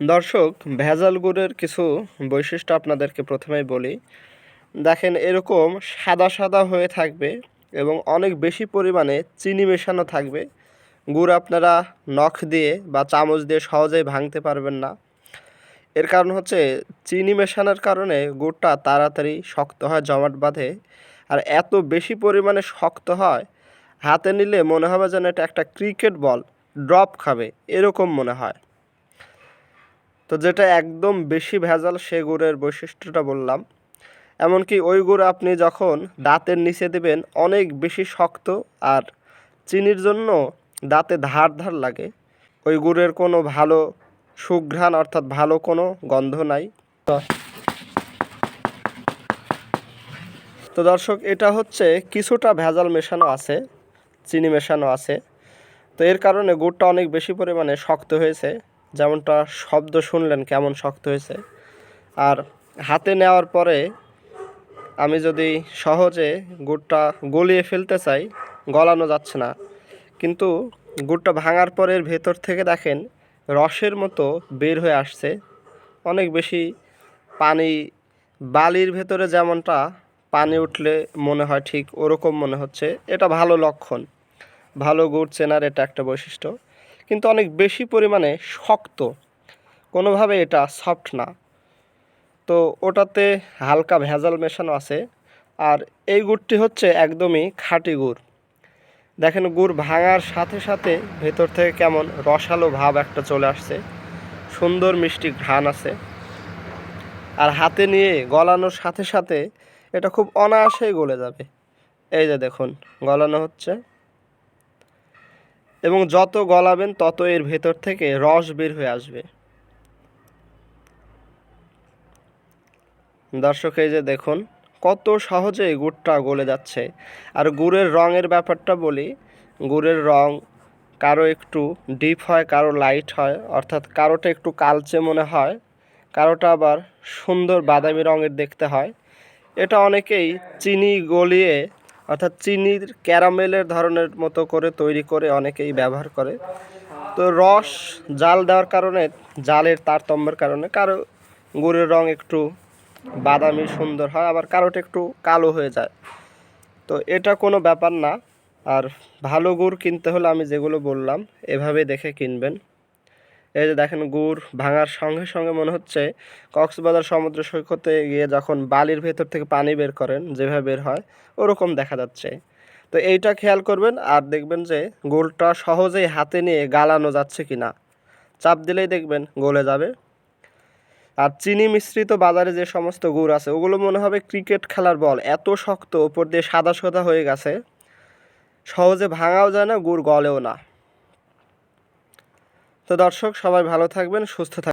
দর্শক, ভেজাল গুড়ের কিছু বৈশিষ্ট্য আপনাদেরকে প্রথমেই বলি। দেখেন, এরকম সাদা সাদা হয়ে থাকবে এবং অনেক বেশি পরিমাণে চিনি মেশানো থাকবে। গুড় আপনারা নখ দিয়ে বা চামচ দিয়ে সহজেই ভাঙতে পারবেন না। এর কারণ হচ্ছে চিনি মেশানোর কারণে গুড়টা তাড়াতাড়ি শক্ত হয়, জমাট বাঁধে। আর এত বেশি পরিমাণে শক্ত হয়, হাতে নিলে মনে হবে যেন এটা একটা ক্রিকেট বল, ড্রপ খাবে, এরকম মনে হয়। তো যেটা একদম বেশি ভেজাল সে গুড়ের বৈশিষ্ট্যটা বললাম। এমনকি ওই গুড় আপনি যখন দাঁতের নিচে দেবেন, অনেক বেশি শক্ত আর চিনির জন্য দাঁতে ধার ধার লাগে। ওই গুড়ের কোনো ভালো সুঘ্রাণ অর্থাৎ ভালো কোনো গন্ধ নাই। তো দর্শক, এটা হচ্ছে কিছুটা ভেজাল মেশানো আছে, চিনি মেশানো আছে। তো এর কারণে গুড়টা অনেক বেশি পরিমাণে শক্ত হয়েছে। যেমনটা শব্দ শুনলেন কেমন শক্ত হয়েছে। আর হাতে নেওয়ার পরে আমি যদি সহজে গুড়টা গলিয়ে ফেলতে চাই, গলানো যাচ্ছে না। কিন্তু গুড়টা ভাঙার পরে ভেতর থেকে দেখেন রসের মতো বের হয়ে আসছে। অনেক বেশি পানি, বালির ভেতরে যেমনটা পানি উঠলে মনে হয় ঠিক ওরকম মনে হচ্ছে। এটা ভালো লক্ষণ, ভালো গুড় চেনার এটা একটা বৈশিষ্ট্য। কিন্তু অনেক বেশি পরিমাণে শক্ত। কোনোভাবে এটা সফট না। তো ওটাতে হালকা ভেজাল মেশানো আছে। আর এই গুড়টি হচ্ছে একদমই খাঁটি গুড়। দেখেন গুড় ভাঙার সাথে সাথে ভেতর থেকে কেমন রসালো ভাব একটা চলে আসছে। সুন্দর মিষ্টি ঘ্রাণ আছে। আর হাতে নিয়ে গলানোর সাথে সাথে এটা খুব অনায়াসেই গলে যাবে। এই যে দেখুন, গলানো হচ্ছে। এবং যত গলাবেন তত এর ভেতর থেকে রস বের হয়ে আসবে। দর্শক, এই যে দেখুন, কত সহজে গুড়টা গলে যাচ্ছে। আর গুড়ের রঙের ব্যাপারটা বলি, গুড়ের রং কারও একটু ডিপ হয়, কারও লাইট হয়, অর্থাৎ কারোটা একটু কালচে মনে হয়, কারোটা আবার সুন্দর বাদামি রঙের দেখতে হয়। এটা অনেকেই চিনি গলিয়ে অর্থাৎ চিনির ক্যারামেলের ধরনের মতো করে তৈরি করে অনেকেই ব্যবহার করে। তো রস, জাল দেওয়ার কারণে, জালের তারতম্যের কারণে কারও গুড়ের রং একটু বাদামি সুন্দর হয়, আবার কারোটা একটু কালো হয়ে যায়। তো এটা কোনো ব্যাপার না। আর ভালো গুড় কিনতে হলে আমি যেগুলো বললাম, এভাবে দেখে কিনবেন। এই যে দেখেন গুড় ভাঙার সঙ্গে সঙ্গে মনে হচ্ছে কক্সবাজার সমুদ্র সৈকতে গিয়ে যখন বালির ভেতর থেকে পানি বের করেন, যেভাবে বের হয়, ওরকম দেখা যাচ্ছে। তো এইটা খেয়াল করবেন আর দেখবেন যে গুড়টা সহজেই হাতে নিয়ে গালানো যাচ্ছে কি না চাপ দিলেই দেখবেন গলে যাবে। আর চিনি মিশ্রিত বাজারে যে সমস্ত গুড় আছে, ওগুলো মনে হবে ক্রিকেট খেলার বল। এত শক্ত উপর দিয়ে সাদা সাদা হয়ে গেছে। সহজে ভাঙাও যায় না, গুড় গলেও না। তো দর্শক সবাই ভালো থাকবেন সুস্থ থাকবেন।